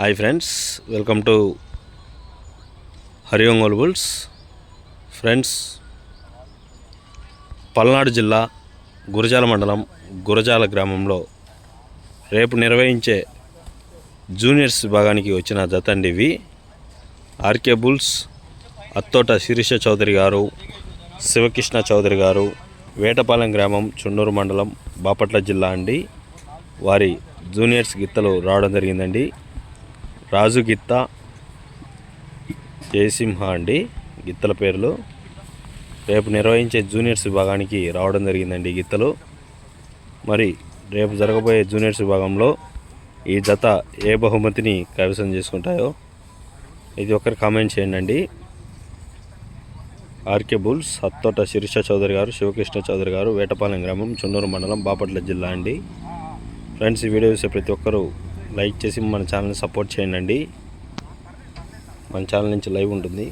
Hi friends welcome to Hariom గోల్బుల్స్ bulls. Friends Palnadu జిల్లా గురజాల మండలం గురజాల గ్రామంలో రేపు నిర్వహించే జూనియర్స్ విభాగానికి వచ్చిన జత అండి ఇవి ఆర్కే బుల్స్ అత్తోట శిరీష చౌదరి గారు శివకృష్ణ చౌదరి గారు వేటపాలెం గ్రామం చుండూరు మండలం బాపట్ల జిల్లా అండి. వారి జూనియర్స్ గిత్తలు రావడం జరిగిందండి. రాజు గిత్త జయసింహ అండి. గిత్తల పేర్లు. రేపు నిర్వహించే జూనియర్స్ విభాగానికి రావడం జరిగిందండి గిత్తలు. మరి రేపు జరగబోయే జూనియర్స్ విభాగంలో ఈ జత ఏ బహుమతిని కైవసం చేసుకుంటాయో ఇది ఒకరు కామెంట్ చేయండి అండి ఆర్కే బుల్స్ హత్తోట శిరీష చౌదరి గారు శివకృష్ణ చౌదరి గారు వేటపాలెం గ్రామం చున్నూరు మండలం బాపట్ల జిల్లా అండి. ఫ్రెండ్స్ ఈ వీడియో చూసే ప్రతి ఒక్కరూ లైక్ చేసి మన ఛానల్ని సపోర్ట్ చేయండి. మన ఛానల్ నుంచి లైవ్ ఉంటుంది.